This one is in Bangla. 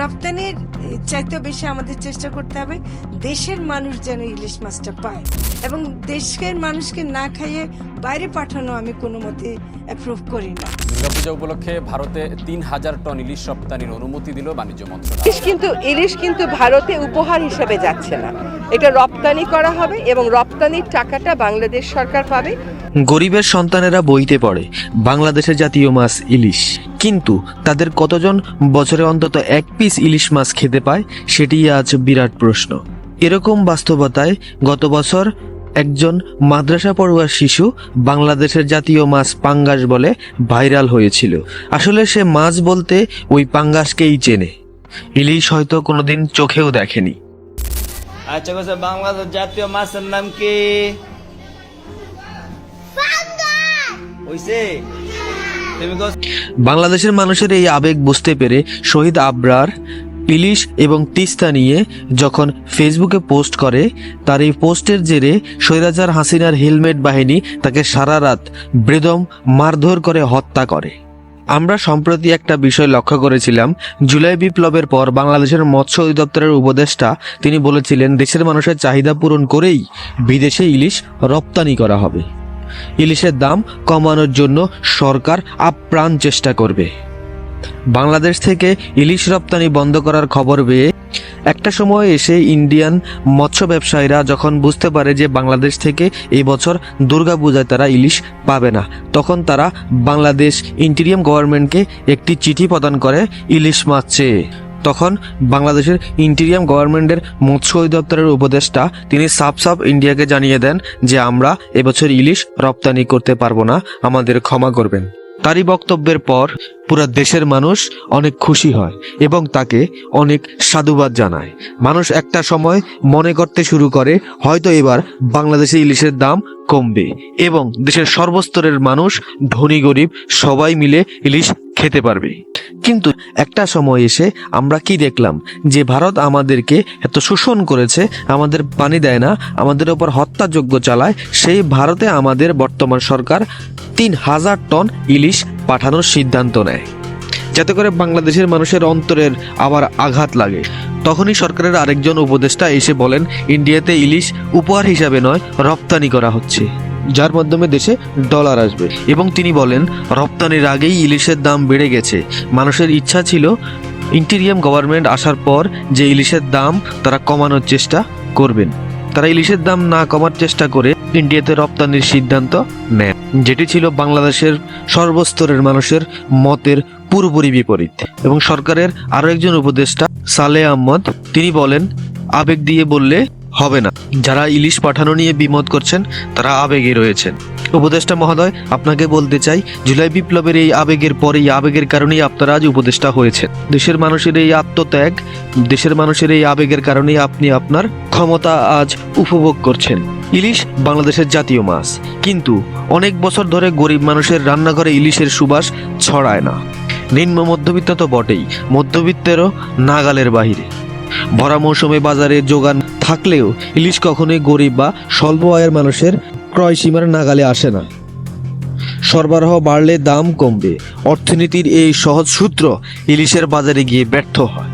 রপ্তানির চাইতে বেশি আমাদের চেষ্টা করতে হবে দেশের মানুষ যেন ইলিশ মাছটা পায়। এবং দেশের মানুষকে না খাইয়ে বাইরে পাঠানো আমি কোনো মতে অ্যাপ্রুভ করি না। দুর্গাপূজা উপলক্ষে ভারতে তিন হাজার টন ইলিশ রপ্তানির অনুমতি দিল বাণিজ্য মন্ত্রণালয়। ইলিশ কিন্তু ইলিশ কিন্তু ভারতে উপহার হিসেবে যাচ্ছে না। এটা রপ্তানি করা হবে এবং রপ্তানির টাকাটা বাংলাদেশ সরকার পাবে। গরিবের সন্তানেরা বইতে পড়ে বাংলাদেশের জাতীয় মাছ ইলিশ। কিন্তু তাদের কতজন বছরে অন্তত এক পিস ইলিশ মাছ খেতে পায় সেটি আজ বিরাট প্রশ্ন। এরকম বাস্তবতায় গত বছর একজন মাদ্রাসা পড়ুয়ার শিশু বাংলাদেশের জাতীয় মাছ পাঙ্গাস বলে ভাইরাল হয়েছিল। আসলে সে মাছ বলতে ওই পাঙ্গাসকেই চেনে। ইলিশ হয়তো কোনোদিন চোখেও দেখেনি। আচ্ছা কথা বাংলাদেশ জাতীয় মাছের নাম কি? হইছে? বাংলাদেশের মানুষের এই আবেগ বুঝতে পেরে শহীদ আবরার ইলিশ এবং তিস্তা নিয়ে যখন ফেসবুকে পোস্ট করে, তার এই পোস্টের জেরে স্বৈরাচার হাসিনার হেলমেট বাহিনী তাকে সারা রাত বেদম মারধর করে হত্যা করে। আমরা সম্প্রতি একটা বিষয় লক্ষ্য করেছিলাম। জুলাই বিপ্লবের পর বাংলাদেশের মৎস্য অধিদপ্তরের উপদেষ্টা তিনি বলেছিলেন, দেশের মানুষের চাহিদা পূরণ করেই বিদেশে ইলিশ রপ্তানি করা হবে। ইলিশের দাম কমানোর জন্য সরকার আপ্রাণ চেষ্টা করবে। বাংলাদেশ থেকে ইলিশ রপ্তানি বন্ধ করার খবর পেয়ে একটা সময় এসে ইন্ডিয়ান মৎস্য ব্যবসায়ীরা যখন বুঝতে পারে যে বাংলাদেশ থেকে এই বছর দুর্গাপূজায় তারা ইলিশ পাবে না, তখন তারা বাংলাদেশ ইন্টিরিয়াম গভর্নমেন্টকে একটি চিঠি প্রদান করে ইলিশ মাছ। চেয়ে তখন বাংলাদেশের ইন্টিরিয়াম গভর্নমেন্টের মৎস্য অধিদপ্তরের উপদেষ্টা তিনি সাফ সাফ ইন্ডিয়াকে জানিয়ে দেন যে আমরা এবছর ইলিশ রপ্তানি করতে পারব না, আমাদের ক্ষমা করবেন। তারই বক্তব্যের পর পুরো দেশের মানুষ অনেক খুশি হয় এবং তাকে অনেক সাধুবাদ জানায়। মানুষ একটা সময় মনে করতে শুরু করে, হয়তো এবার বাংলাদেশে ইলিশের দাম কমবে এবং দেশের সর্বস্তরের মানুষ, ধনী গরিব, সবাই মিলে ইলিশ খেতে পারবে। কিন্তু একটা সময় এসে আমরা কি দেখলাম? যে ভারত আমাদেরকে এত শোষণ করেছে, আমাদের পানি দেয় না, আমাদের ওপর হত্যাযজ্ঞ চালায়, সেই ভারতে আমাদের বর্তমান সরকার তিন হাজার টন ইলিশ পাঠানোর সিদ্ধান্ত নেয়। যাতে করে বাংলাদেশের মানুষের অন্তরের আবার আঘাত লাগে। তখনই সরকারের আরেকজন উপদেষ্টা এসে বলেন, ইন্ডিয়াতে ইলিশ উপহার হিসাবে নয়, রপ্তানি করা হচ্ছে। যার মাধ্যমে দেশে ডলার আসবে। এবং তিনি বলেন, রপ্তানির আগেই ইলিশের দাম বেড়ে গেছে। মানুষের ইচ্ছা ছিল ইন্টিরিয়াম গভর্নমেন্ট আসার পর যে ইলিশের দাম তারা কমানোর চেষ্টা করবেন। তারা ইলিশের দাম না কমার চেষ্টা করে ইন্ডিয়াতে রপ্তানির সিদ্ধান্ত নেন যেটি ছিল বাংলাদেশের সর্বস্তরের মানুষের মতের পুরোপুরি বিপরীত। এবং সরকারের আরও একজন উপদেষ্টা সালে আহমদ, তিনি বলেন, আবেগ দিয়ে বললে হবে না। যারা ইলিশ পাঠানো নিয়ে বিমত করছেন, তারা আবেগে রয়েছেন। উপদেষ্টা মহোদয়, আপনাকে বলতে চাই, জুলাই বিপ্লবের এই আবেগের পরে, এই আবেগের কারণেই আপনারা আজ উপদেষ্টা হয়েছেন। দেশের মানুষের এই আত্মত্যাগ, দেশের মানুষের এই আবেগের কারণেই আপনি আপনার ক্ষমতা আজ উপভোগ করছেন। ইলিশ বাংলাদেশের জাতীয় মাছ। কিন্তু অনেক বছর ধরে গরিব মানুষের রান্নাঘরে ইলিশের সুবাস ছড়ায় না। নিম্ন মধ্যবিত্ত তো বটেই, মধ্যবিত্তেরও নাগালের বাহিরে। ভরা মৌসুমে বাজারে যোগান থাকলেও ইলিশ কখনোই গরিব বা স্বল্প আয়ের মানুষের ক্রয় সীমার নাগালে আসে না। সরবরাহ বাড়লে দাম কমবে। অর্থনীতির এই সহজ সূত্র ইলিশের বাজারে গিয়ে ব্যর্থ হয়।